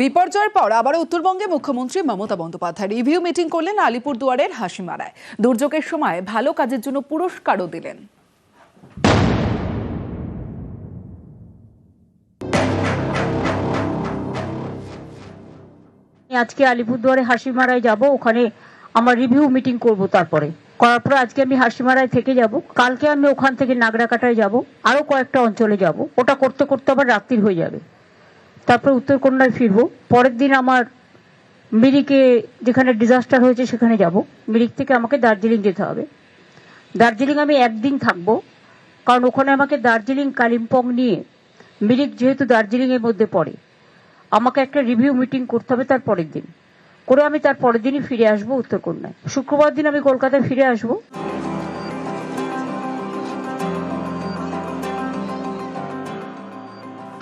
বিপর্যয়ের পর আবারও উত্তরবঙ্গে মুখ্যমন্ত্রী মমতা বন্দ্যোপাধ্যায় রিভিউ মিটিং করলেন আলিপুরদুয়ারের হাসিমারায়। দুর্যোগের সময় ভালো কাজের জন্য পুরস্কারও দিলেন। আজকে আলিপুরদুয়ারে হাসিমারায় যাব, ওখানে আমার রিভিউ মিটিং করব তারপরে। করার পরে আজকে আমি হাসিমারায় থেকে যাব। কালকে আমি ওখান থেকে নাগরাকাটায় যাব আরও কয়েকটা অঞ্চলে যাব। ওটা করতে করতে আবার রাত্রির হয়ে যাবে। তারপরে উত্তরকন্যায় ফিরবো। পরের দিন আমার মিরিকে যেখানে ডিজাস্টার হয়েছে সেখানে যাব। মিরিক থেকে আমাকে দার্জিলিং যেতে হবে। দার্জিলিং আমি একদিন থাকব। কারণ ওখানে আমাকে দার্জিলিং, কালিম্পং নিয়ে মিরিক যেহেতু দার্জিলিং এর মধ্যে পড়ে, আমাকে একটা রিভিউ মিটিং করতে হবে তার পরের দিন। করে আমি তার পরের দিনই ফিরে আসব উত্তরকন্যায়। শুক্রবার দিন আমি কলকাতায় ফিরে আসব।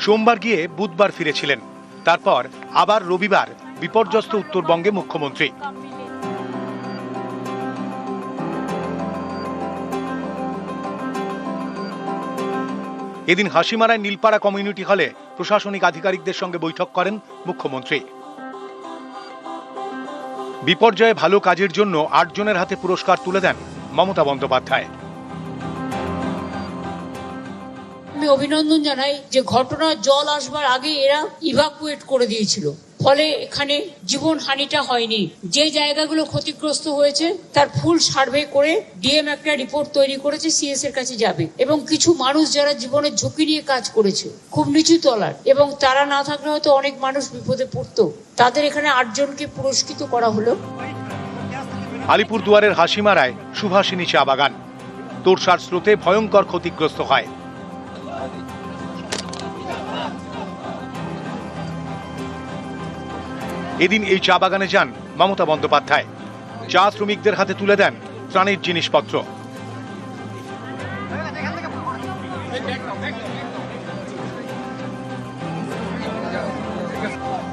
সোমবার গিয়ে বুধবার ফিরেছিলেন। তারপর আবার রবিবার বিপর্যস্ত উত্তরবঙ্গে মুখ্যমন্ত্রী। এদিন হাসিমারায় নীলপাড়া কমিউনিটি হলে প্রশাসনিক আধিকারিকদের সঙ্গে বৈঠক করেন মুখ্যমন্ত্রী। বিপর্যয়ে ভালো কাজের জন্য আটজনের হাতে পুরস্কার তুলে দেন মমতা বন্দ্যোপাধ্যায়। আমি অভিনন্দন জানাই যে ঘটনা জল আসবার আগে এরা ইভাকুয়েট করে দিয়েছিল। ফলে এখানে জীবন হানিটা হয়নি। যে জায়গাগুলো ক্ষতিগ্রস্ত হয়েছে, তার ফুল সার্ভে করে ডিএম একটা রিপোর্ট তৈরি করেছে সিএস এর কাছে যাবে। এবং কিছু মানুষ যারা জীবনের ঝুঁকি নিয়ে কাজ করেছে, খুব নিচু তলার, এবং তারা না থাকলে হয়তো অনেক মানুষ বিপদে পড়তো। তাদের এখানে আটজনকে পুরস্কৃত করা হলো। আলিপুরদুয়ারের হাসিমারায় সুভাষিনী চা বাগান। তোরসার স্রোতে ভয়ঙ্কর ক্ষতিগ্রস্ত হয়। এদিন এই চা বাগানে যান মমতা বন্দ্যোপাধ্যায়। চা শ্রমিকদের হাতে তুলে দেন ত্রাণের জিনিসপত্র।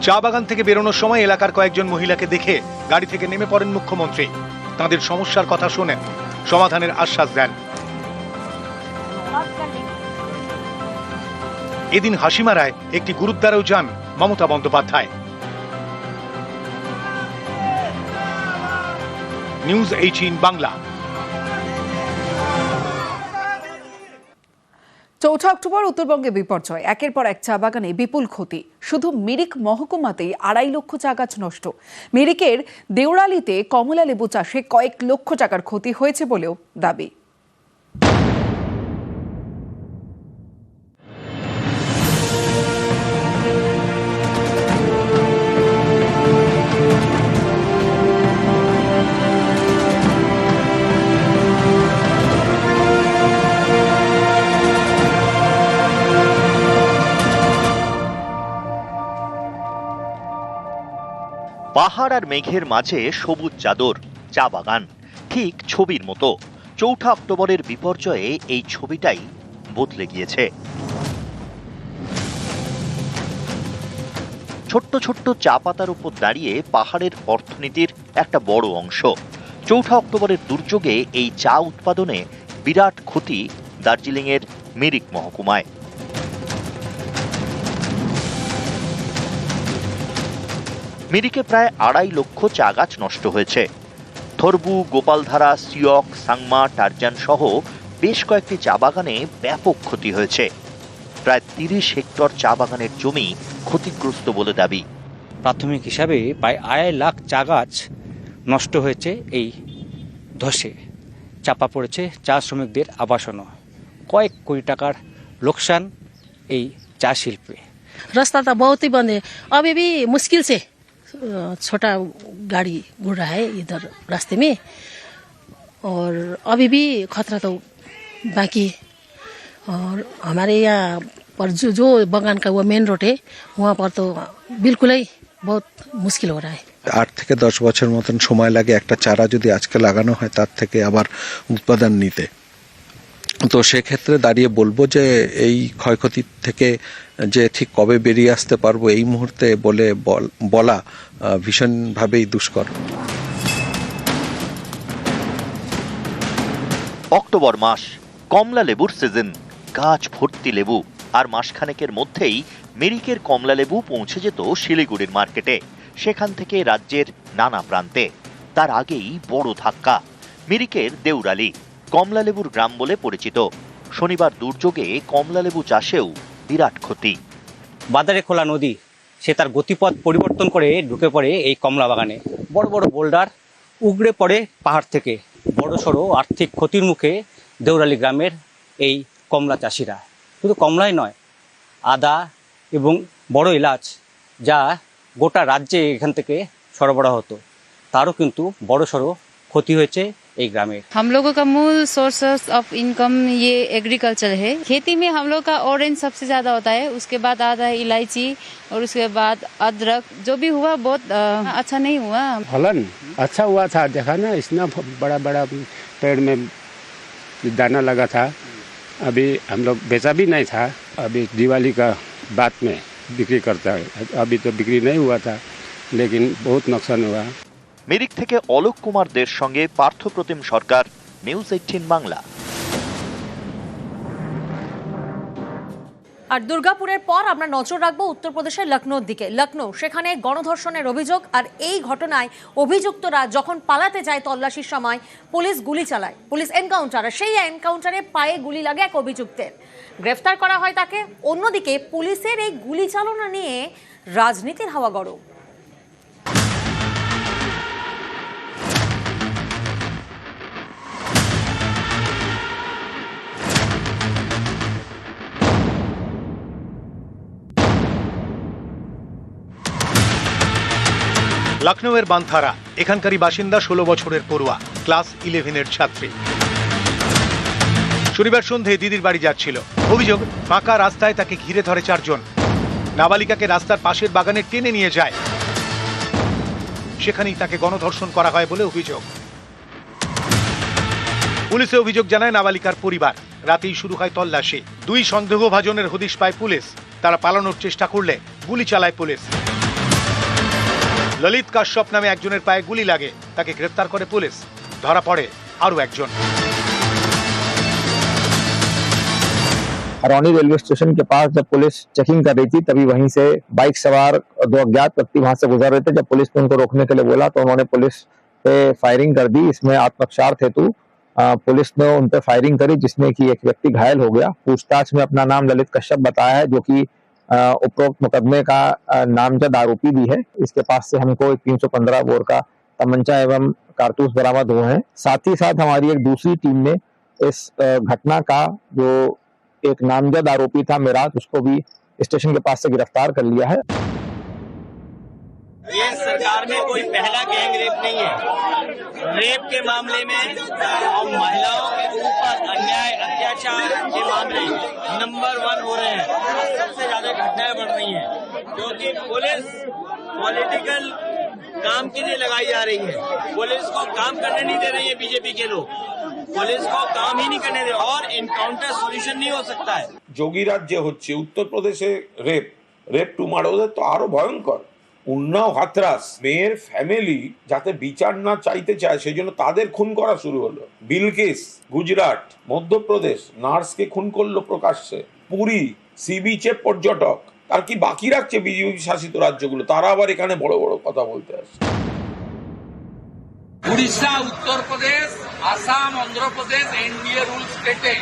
চা বাগান থেকে বেরোনোর সময় এলাকার কয়েকজন মহিলাকে দেখে গাড়ি থেকে নেমে পড়েন মুখ্যমন্ত্রী। তাদের সমস্যার কথা শোনেন, সমাধানের আশ্বাস দেন। এদিন হাসিমারায় একটি গুরুদ্বারেও যান Mamata Bandyopadhyay. News eighteen Bangla. চৌঠা অক্টোবর উত্তরবঙ্গে বিপর্যয়। একের পর এক চা বাগানে বিপুল ক্ষতি। শুধু মিরিক মহকুমাতেই আড়াই লক্ষ চা গাছ নষ্ট। মিরিকের দেওড়ালিতে কমলা লেবু চাষে কয়েক লক্ষ টাকার ক্ষতি হয়েছে বলেও দাবি। আর মেঘের মাঝে সবুজ চাদর, চা বাগান, ঠিক ছবির মতো। চৌঠা অক্টোবরের বিপর্যয়ে এই ছবিটাই বদলে গিয়েছে। ছোট্ট ছোট্ট চা পাতার উপর দাঁড়িয়ে পাহাড়ের অর্থনীতির একটা বড় অংশ। চৌঠা অক্টোবরের দুর্যোগে এই চা উৎপাদনে বিরাট ক্ষতি দার্জিলিংয়ের মিরিক মহকুমায়। মিরিকে প্রায় আড়াই লক্ষ চা গাছ নষ্ট হয়েছে। থরবু গোপালধারা সিয়ক সাংমা টার্জান সহ বেশ কয়েকটি চা বাগানে ব্যাপক ক্ষতি হয়েছে। প্রায় তিরিশ হেক্টর চা বাগানের জমি ক্ষতিগ্রস্ত বলে দাবি। প্রাথমিক হিসাবে প্রায় আড়াই লাখ চা গাছ নষ্ট হয়েছে এই ধসে। চাপা পড়েছে চা শ্রমিকদের আবাসনও। কয়েক কোটি টাকার লোকসান এই চা শিল্পে। রাস্তাটা বহুতই বন্ধে। অবেবি মুশকিল छोटा गाड़ी घूर रहा है इधर रास्ते में और अभी भी खतरा तो बाकी है और हमारे यहाँ पर जो जो बगान का वो मेन रोड है वहाँ पर तो बिल्कुल ही बहुत मुश्किल हो रहा है আট থেকে দশ বছর মতন সময় লাগে একটা চারা যদি আজকে লাগানো হয় তার থেকে আবার উৎপাদন নিতে তো সেক্ষেত্রে দাঁড়িয়ে বলব যে এই ক্ষয়ক্ষতি থেকে, যে ঠিক কবে বেরিয়ে আসতে পারব এই মুহূর্তে বলে বল- ভীষণভাবেই দুষ্কর। অক্টোবর মাস, কমলা লেবুর সিজন গাছ ভর্তি লেবু, আর মাসখানেকের মধ্যেই মিরিকের কমলালেবু পৌঁছে যেত শিলিগুড়ির মার্কেটে, সেখান থেকে রাজ্যের নানা প্রান্তে। তার আগেই বড় ধাক্কা, মিরিকের দেউরালি। কমলালেবুর গ্রাম বলে পরিচিত। শনিবার দুর্যোগে কমলালেবু চাষেও বিরাট ক্ষতি। বাজারে খোলা নদী, সে তার গতিপথ পরিবর্তন করে ঢুকে পড়ে এই কমলা বাগানে। বড় বড় বোল্ডার উগড়ে পড়ে পাহাড় থেকে। বড় সড়ো আর্থিক ক্ষতির মুখে দেউরালি গ্রামের এই কমলা চাষিরা। শুধু কমলাই নয়, আদা এবং বড় এলাচ যা গোটা রাজ্যে এখান থেকে সরবরাহ হতো। তারও কিন্তু বড় সড়ো ক্ষতি হয়েছে एक ग्रामीण हम लोगों का मूल सोर्स ऑफ़ इनकम ये एग्रीकल्चर है। खेती में हम लोग का ऑरेंज सबसे ज़्यादा होता है उसके बाद आता है इलायची और उसके बाद अदरक। जो भी हुआ बहुत अच्छा नहीं हुआ। फलन अच्छा हुआ था देखा ना इतना बड़ा बड़ा पेड़ में दाना लगा था। अभी हम लोग बेचा भी नहीं था। अभी दिवाली का बाद में बिक्री करता है। अभी तो बिक्री नहीं हुआ था लेकिन बहुत नुकसान हुआ। মিরিক থেকে অলোক কুমার দের সঙ্গে পার্থপ্রতিম সরকার, নিউজ এইটিন বাংলা। আর দুর্গাপুরের পর আমরা নজর রাখব উত্তরপ্রদেশের লখনৌর দিকে। লখনৌ সেখানে গণধর্ষণের অভিযোগ আর এই ঘটনায় অভিযুক্তরা যখন পালাতে যায় তল্লাশির সময়, পুলিশ গুলি চালায়, পুলিশ এনকাউন্টার, সেই এনকাউন্টারে পায়ে গুলি লাগে এক অভিযুক্তের। গ্রেফতার করা হয় তাকে, অন্যদিকে পুলিশের এই গুলি চালনা নিয়ে রাজনীতির হাওয়া গরম। লখনৌয়ের বান্থারা, এখানকারই বাসিন্দা ষোলো বছরের পড়ুয়া, ক্লাস ইলেভেনের ছাত্রী। শনিবার সন্ধে দিদির বাড়ি যাচ্ছিল। অভিযোগ, ফাঁকা রাস্তায় তাকে ঘিরে ধরে চারজন। নাবালিকাকে রাস্তার পাশের বাগানে টেনে নিয়ে যায়। সেখানেই তাকে গণধর্ষণ করা হয় বলে অভিযোগ। পুলিশে অভিযোগ জানায় নাবালিকার পরিবার। রাতেই শুরু হয় তল্লাশি। দুই সন্দেহভাজনের হদিশ পায় পুলিশ। তারা পালানোর চেষ্টা করলে গুলি চালায় পুলিশ। ললিত কাশ্যপ নামে একজনের পায়ে গুলি লাগে তাকে গ্রেফতার করে পুলিশ ধরা পড়ে আরও একজন रौनी रेलवे स्टेशन के पास जब पुलिस चेकिंग कर रही थी तभी वहीं से बाइक सवार दो अज्ञात व्यक्ति वहां से गुजर रहे थे जब पुलिस ने उनको रोकने के लिए बोला तो उन्होंने पुलिस पे फायरिंग कर दी इसमें आत्मरक्षार्थ हेतु अ, पुलिस ने उन पे फायरिंग करी जिसमें कि एक व्यक्ति घायल हो गया पूछताछ में अपना नाम ललित कश्यप बताया है जो कि अ, उपरोक्त मुकदमे का नामजद आरोपी भी है। इसके पास से हमको एक तीन सौ पंद्रह बोर का तमंचा एवं कारतूस बरामद हुए हैं। साथ ही साथ हमारी एक दूसरी टीम ने इस घटना का जो एक नामजद आरोपी था, मेराज, उसको भी स्टेशन के पास से गिरफ़्तार कर लिया है। ये सरकार में कोई पहला गैंग रेप नहीं है रेप के मामले में और महिलाओं के ऊपर अन्याय अत्याचार के मामले नंबर वन हो रहे हैं सबसे ज्यादा घटनाएं बढ़ रही हैं क्योंकि पुलिस पॉलिटिकल काम के लिए लगाई जा रही है पुलिस को काम करने नहीं दे रही है बीजेपी के लोग पुलिस को काम ही नहीं करने दे और इनकाउंटर सॉल्यूशन नहीं हो सकता है যোগী রাজ্যে হচ্ছে উত্তরপ্রদেশে রেপ রেপ টু মার্ডার তো আরো ভয়ঙ্কর উন্নাও হাতরাস মেয়ের ফ্যামিলি যাতে বিচার না চাইতে চায় সেই জন্য তাদের খুন করা শুরু হলো। বিলকিস, গুজরাট, মধ্যপ্রদেশ, নার্সকে খুন করল প্রকাশ্যে। পুরী, সি বিচে পর্যটক। আর কি বাকি রাখছে বিজেপি শাসিত রাজ্যগুলো? তারা আবার এখানে বড় বড় কথা বলতে আসছে। উড়িষ্যা উত্তরপ্রদেশ আসাম অন্ধ্রপ্রদেশ এনডিএ রুল স্টেটে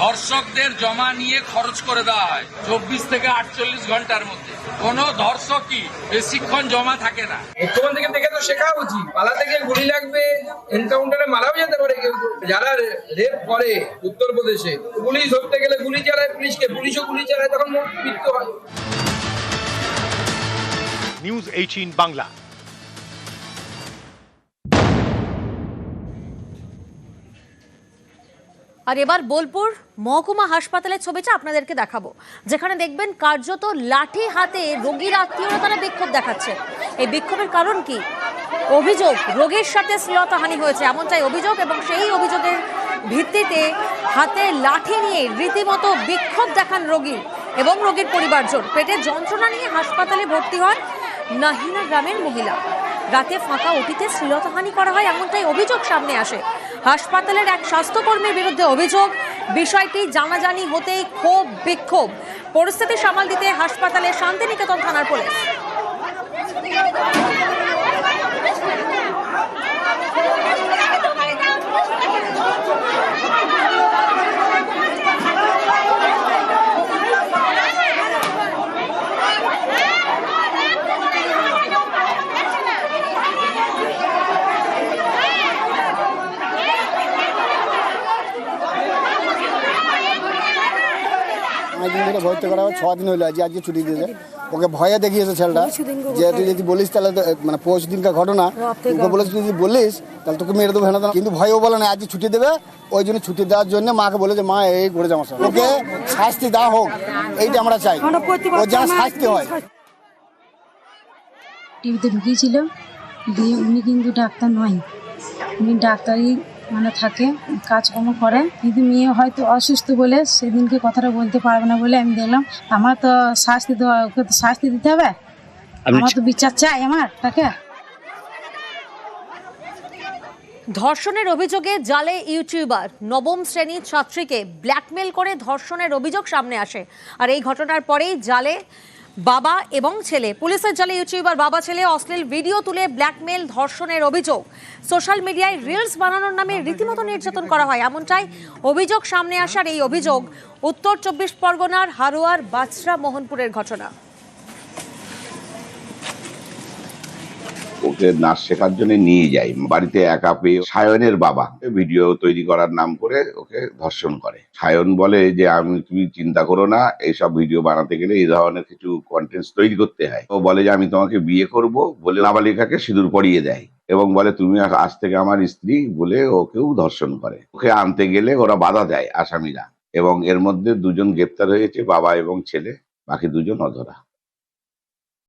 ধর্ষকদের জমা নিয়ে খরচ করে দেওয়া হয় চব্বিশ থেকে আটচল্লিশ ঘণ্টার মধ্যে। কোনো ধর্ষকই বেশিক্ষণ জমা থাকে না। মুখ্যমন্ত্রীকে দেখে তো শেখা উচিত। পালাতে গিয়ে গুলি লাগবে এনকাউন্টারে মারাও যেতে পারে। যারা রেপ করে উত্তরপ্রদেশে পুলিশ ধরতে গেলে গুলি চালায় পুলিশকে পুলিশও গুলি চালায় তখন মৃত্যু হয়। নিউজ এইটিন বাংলা আর এবার বোলপুর মহকুমা হাসপাতালের ছবিটা আপনাদেরকে দেখাবো। যেখানে দেখবেন কার্যত লাঠি হাতে রোগীর আত্মীয়রা তারা বিক্ষোভ দেখাচ্ছে। এই বিক্ষোভের কারণ কি? অভিযোগ, রোগীর সাথে শ্লীলতাহানি হয়েছে, এমনটাই অভিযোগ এবং সেই অভিযোগের ভিত্তিতে হাতে লাঠি নিয়ে রীতিমতো বিক্ষোভ দেখান রোগী এবং রোগীর পরিবারজন। পেটে যন্ত্রণা নিয়ে হাসপাতালে ভর্তি হয় নাহিনা গ্রামের মহিলা। রাতে ফাঁকা ওটিতে শ্লীলতাহানি করা হয়, এমনটাই অভিযোগ সামনে আসে। হাসপাতালের এক স্বাস্থ্যকর্মীর বিরুদ্ধে অভিযোগ। বিষয়টি জানাজানি হতেই ক্ষোভ, বিক্ষোভ। পরিস্থিতি সামাল দিতে হাসপাতালে শান্তিনিকেতন থানার পুলিশ। দিন ভর্তি করা হয় ছ দিন হলো আজকে আজকে ছুটি দিয়েছে। ওকে ভয়ে দেখিয়েছে ছেলেটা যে তুই যদি বলিস তাহলে মানে পরশু দিনকার ঘটনা। ওকে বলেছে তুই যদি বলিস তাহলে তোকে মেরে দেবো হেনা কিন্তু ভয়ও বলে না আজকে ছুটি দেবে ওই জন্য ছুটি দেওয়ার জন্য মাকে বলে যে মা এই করেছে আমার সঙ্গে। ওকে শাস্তি দেওয়া হোক এইটা আমরা চাই। ও যেন শাস্তি হয়। টিভিতে ঢুকিয়েছিল দিয়ে উনি কিন্তু ডাক্তার নয় উনি ডাক্তারি মানে থাকে কাজকর্ম করে। কিন্তু মেয়ে হয়তো অসুস্থ বলে সেদিনকে কথাটা বলতে পারবে না বলে আমি দেখলাম আমার তো শাস্তি দেওয়া ওকে তো শাস্তি দিতে হবে? আমার তো বিচার চাই আমার তাকে? ধর্ষণের অভিযোগে জালে ইউটিউবার নবম শ্রেণির ছাত্রীকে ব্ল্যাকমেল করে ধর্ষণের অভিযোগ সামনে আসে। আর এই ঘটনার পরেই জালে বাবা এবং ছেলে। পুলিশের জালে ইউটিউবার বাবা ছেলে অশ্লীল ভিডিও তুলে ব্ল্যাকমেল, ধর্ষণের অভিযোগ। সোশ্যাল মিডিয়ায় রিলস বানানোর নামে রীতিমতো নির্যাতন করা হয়। এমনটাই অভিযোগ সামনে আসার এই অভিযোগ। উত্তর চব্বিশ পরগনার হারোয়ার বাছরা মোহনপুরের ঘটনা। নাচ শেখার জন্য নিয়ে যাই। বাড়িতে একা পেয়ে সায়নের বাবা ভিডিও তৈরি করার নাম করে ওকে ধর্ষণ করে। সায়ন বলে যে, আমি, তুমি চিন্তা করো না, এইসব ভিডিও বানাতে গেলে এই ধরনের কিছু কন্টেন্টস তৈরি করতে হয়। ও বলে যে, আমি তোমাকে বিয়ে করব বলে নাবালিকাকে সিঁদুর পরিয়ে দেয় এবং বলে, তুমি আজ থেকে আমার স্ত্রী বলে ওকেও ধর্ষণ করে। ওকে আনতে গেলে ওরা বাধা দেয় আসামিরা এবং এর মধ্যে দুজন গ্রেপ্তার হয়েছে, বাবা এবং ছেলে, বাকি দুজন অধরা।